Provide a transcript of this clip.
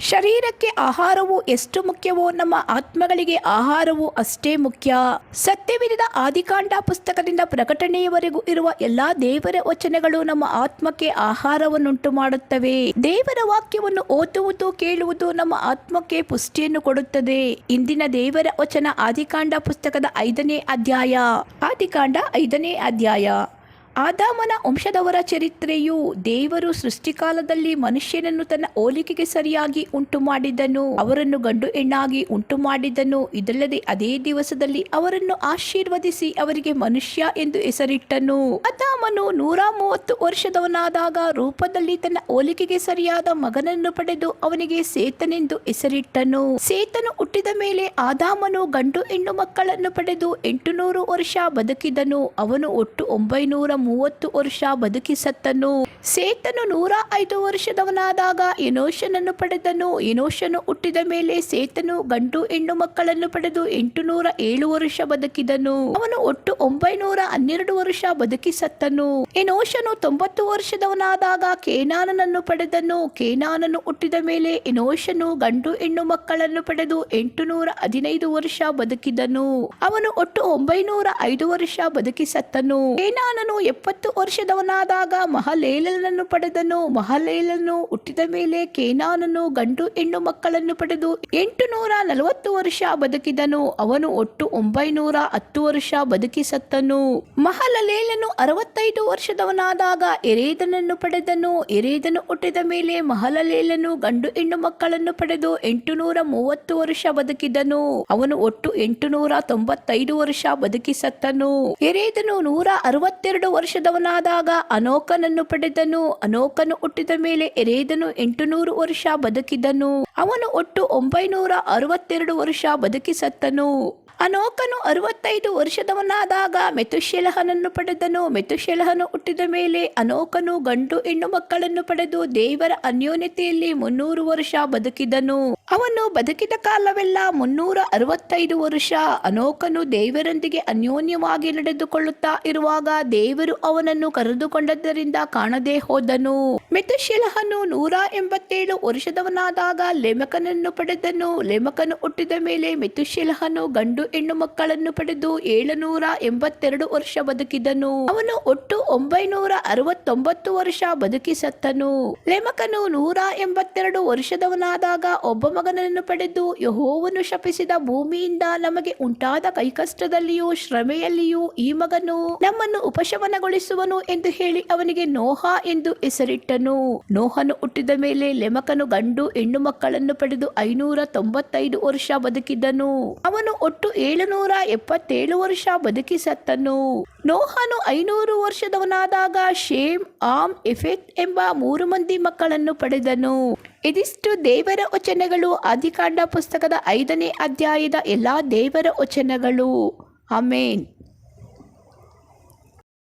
ಶರೀರಕ್ಕೆ ಆಹಾರವು ಎಷ್ಟು ಮುಖ್ಯವೋ ನಮ್ಮ ಆತ್ಮಗಳಿಗೆ ಆಹಾರವು ಅಷ್ಟೇ ಮುಖ್ಯ. ಸತ್ಯವಿರಿದ ಆದಿಕಾಂಡ ಪುಸ್ತಕದಿಂದ ಪ್ರಕಟಣೆಯವರೆಗೂ ಇರುವ ಎಲ್ಲಾ ದೇವರ ವಚನಗಳು ನಮ್ಮ ಆತ್ಮಕ್ಕೆ ಆಹಾರವನ್ನುಂಟು ಮಾಡುತ್ತವೆ. ದೇವರ ವಾಕ್ಯವನ್ನು ಓದುವುದು, ಕೇಳುವುದು ನಮ್ಮ ಆತ್ಮಕ್ಕೆ ಪುಷ್ಟಿಯನ್ನು ಕೊಡುತ್ತದೆ. ಇಂದಿನ ದೇವರ ವಚನ ಆದಿಕಾಂಡ ಪುಸ್ತಕದ ಐದನೇ ಅಧ್ಯಾಯ. ಆದಿಕಾಂಡ ಐದನೇ ಅಧ್ಯಾಯ. ಆದಾಮನ ವಂಶದವರ ಚರಿತ್ರೆಯು ದೇವರು ಸೃಷ್ಟಿಕಾಲದಲ್ಲಿ ಮನುಷ್ಯನನ್ನು ತನ್ನ ಹೋಲಿಕೆಗೆ ಸರಿಯಾಗಿ ಉಂಟು ಮಾಡಿದನು. ಅವರನ್ನು ಗಂಡು ಹೆಣ್ಣಾಗಿ ಉಂಟು ಮಾಡಿದನು. ಇದಲ್ಲದೆ ಅದೇ ದಿವಸದಲ್ಲಿ ಅವರನ್ನು ಆಶೀರ್ವದಿಸಿ ಅವರಿಗೆ ಮನುಷ್ಯ ಎಂದು ಹೆಸರಿಟ್ಟನು. ಆದಾಮನು ನೂರ ಮೂವತ್ತು ವರ್ಷದವನಾದಾಗ ರೂಪದಲ್ಲಿ ತನ್ನ ಹೋಲಿಕೆಗೆ ಸರಿಯಾದ ಮಗನನ್ನು ಪಡೆದು ಅವನಿಗೆ ಸೇತನೆಂದು ಹೆಸರಿಟ್ಟನು. ಸೇತನು ಹುಟ್ಟಿದ ಮೇಲೆ ಆದಾಮನು ಗಂಡು ಹೆಣ್ಣು ಮಕ್ಕಳನ್ನು ಪಡೆದು ಎಂಟುನೂರು ವರ್ಷ ಬದುಕಿದನು. ಅವನು ಒಟ್ಟು ಒಂಬೈನೂರ ಮೂವತ್ತು ವರ್ಷ ಬದುಕಿ ಸತ್ತನು ಸೇತನು ನೂರ ಐದು ವರ್ಷದವನಾದಾಗ ಎನೋಷನನ್ನು ಪಡೆದನು. ಎನೋಷನು ಹುಟ್ಟಿದ ಮೇಲೆ ಸೇತನು ಗಂಡು ಹೆಣ್ಣು ಮಕ್ಕಳನ್ನು ಪಡೆದು ಎಂಟುನೂರ ಏಳು ವರ್ಷ ಬದುಕಿದನು. ಅವನು ಒಟ್ಟು ಒಂಬೈನೂರ ಹನ್ನೆರಡು ವರ್ಷ ಬದುಕಿ ಸತ್ತನು ಎನೋಷನು ತೊಂಬತ್ತು ವರ್ಷದವನಾದಾಗ ಕೇನಾನನನ್ನು ಪಡೆದನು. ಕೇನಾನನು ಹುಟ್ಟಿದ ಮೇಲೆ ಎನೋಷನು ಗಂಡು ಹೆಣ್ಣು ಮಕ್ಕಳನ್ನು ಪಡೆದು ಎಂಟುನೂರ ಹದಿನೈದು ವರ್ಷ ಬದುಕಿದನು. ಅವನು ಒಟ್ಟು ಒಂಬೈನೂರ ಐದು ವರ್ಷ ಬದುಕಿ ಸತ್ತನು ಕೇನಾನನು ಎಪ್ಪತ್ತು ವರ್ಷದವನಾದಾಗ ಮಹಲೇಲನನ್ನು ಪಡೆದನು. ಮಹಲೇಲನು ಹುಟ್ಟಿದ ಮೇಲೆ ಕೇನಾನನು ಗಂಡು ಹೆಣ್ಣು ಮಕ್ಕಳನ್ನು ಪಡೆದು ಎಂಟು ನೂರ ನಲವತ್ತು ವರ್ಷ ಬದುಕಿದನು. ಅವನು ಒಟ್ಟು ಒಂಬೈನೂರ ಹತ್ತು ವರ್ಷ ಬದುಕಿ ಸತ್ತನು ಮಹಲಲೇಲನು ಅರವತ್ತೈದು ವರ್ಷದವನಾದಾಗ ಎರೇದನನ್ನು ಪಡೆದನು. ಎರೇದನು ಹುಟ್ಟಿದ ಮೇಲೆ ಮಹಲಲೇಲನು ಗಂಡು ಹೆಣ್ಣು ಮಕ್ಕಳನ್ನು ಪಡೆದು ಎಂಟು ನೂರ ಮೂವತ್ತು ವರ್ಷ ಬದುಕಿದನು. ಅವನು ಒಟ್ಟು ಎಂಟು ನೂರ ತೊಂಬತ್ತೈದು ವರ್ಷ ಬದುಕಿ ಸತ್ತನು ಎರೇದನು ನೂರ ಅರವತ್ತೆರಡು ವರ್ಷದವನಾದಾಗ ಅನೋಕನನ್ನು ಪಡೆದನು. ಅನೋಕನು ಹುಟ್ಟಿದ ಮೇಲೆ ಎರೇದನು ಎಂಟುನೂರು ವರ್ಷ ಬದುಕಿದನು. ಅವನು ಒಟ್ಟು ಒಂಬೈನೂರ ಅರವತ್ತೆರಡು ವರ್ಷ ಬದುಕಿ ಸತ್ತನು. ಅನೋಕನು ಅರವತ್ತೈದು ವರ್ಷದವನಾದಾಗ ಮೆತುಶೆಲಹನನ್ನು ಪಡೆದನು. ಮೆತುಶೆಲಹನು ಹುಟ್ಟಿದ ಮೇಲೆ ಅನೋಕನು ಗಂಡು ಹೆಣ್ಣು ಮಕ್ಕಳನ್ನು ಪಡೆದು ದೇವರ ಅನ್ಯೋನ್ಯತೆಯಲ್ಲಿ ಮುನ್ನೂರು ವರ್ಷ ಬದುಕಿದನು. ಅವನು ಬದುಕಿದ ಕಾಲವೆಲ್ಲ ಮುನ್ನೂರ ಅರವತ್ತೈದು ವರ್ಷ. ಅನೋಕನು ದೇವರೊಂದಿಗೆ ಅನ್ಯೋನ್ಯವಾಗಿ ನಡೆದುಕೊಳ್ಳುತ್ತಾ ಇರುವಾಗ ದೇವರು ಅವನನ್ನು ಕರೆದುಕೊಂಡದ್ದರಿಂದ ಕಾಣದೆ ಹೋದನು. ಮೆತುಶಿಲಹನು ನೂರ ಎಂಬತ್ತೇಳು ವರ್ಷದವನಾದಾಗ ಲೆಮಕನನ್ನು ಪಡೆದನು. ಲೆಮಕನು ಹುಟ್ಟಿದ ಮೇಲೆ ಮೆತುಶಿಲಹನು ಗಂಡು ಹೆಣ್ಣು ಮಕ್ಕಳನ್ನು ಪಡೆದು ಏಳುನೂರ ಎಂಬತ್ತೆರಡು ವರ್ಷ ಬದುಕಿದನು. ಅವನು ಒಟ್ಟು ಒಂಬೈನೂರ ಅರವತ್ತೊಂಬತ್ತು ವರ್ಷ ಬದುಕಿ ಸತ್ತನು ಲೆಮಕನು ನೂರ ಎಂಬತ್ತೆರಡು ವರ್ಷದವನಾದಾಗ ಒಬ್ಬ ಮಗನನ್ನು ಪಡೆದು ಯಹೋವನು ಶಪಿಸಿದ ಭೂಮಿಯಿಂದ ನಮಗೆ ಉಂಟಾದ ಕೈಕಷ್ಟದಲ್ಲಿಯೂ ಶ್ರಮೆಯಲ್ಲಿಯೂ ಈ ಮಗನು ನಮ್ಮನ್ನು ಉಪಶಮನಗೊಳಿಸುವನು ಎಂದು ಹೇಳಿ ಅವನಿಗೆ ನೋಹ ಎಂದು ಹೆಸರಿಟ್ಟನು. ನೋಹನು ಹುಟ್ಟಿದ ಮೇಲೆ ಲೆಮಕನು ಗಂಡು ಹೆಣ್ಣು ಮಕ್ಕಳನ್ನು ಪಡೆದು ಐನೂರ ತೊಂಬತ್ತೈದು ವರ್ಷ ಬದುಕಿದ್ದನು. ಅವನು ಒಟ್ಟು ಏಳುನೂರ ಎಪ್ಪತ್ತೇಳು ವರ್ಷ ಬದುಕಿ ಸತ್ತನು ನೋಹನು ಐನೂರು ವರ್ಷದವನಾದಾಗ ಶೇಮ್ ಆಮ್ ಎಫೆಕ್ಟ್ ಎಂಬ ಮೂರು ಮಂದಿ ಮಕ್ಕಳನ್ನು ಪಡೆದನು. ಇದಿಷ್ಟು ದೇವರ ವಚನಗಳು. ಆದಿಕಾಂಡ ಪುಸ್ತಕದ ಐದನೇ ಅಧ್ಯಾಯದ ಎಲ್ಲ ದೇವರ ವಚನಗಳು. ಆಮೇನ್.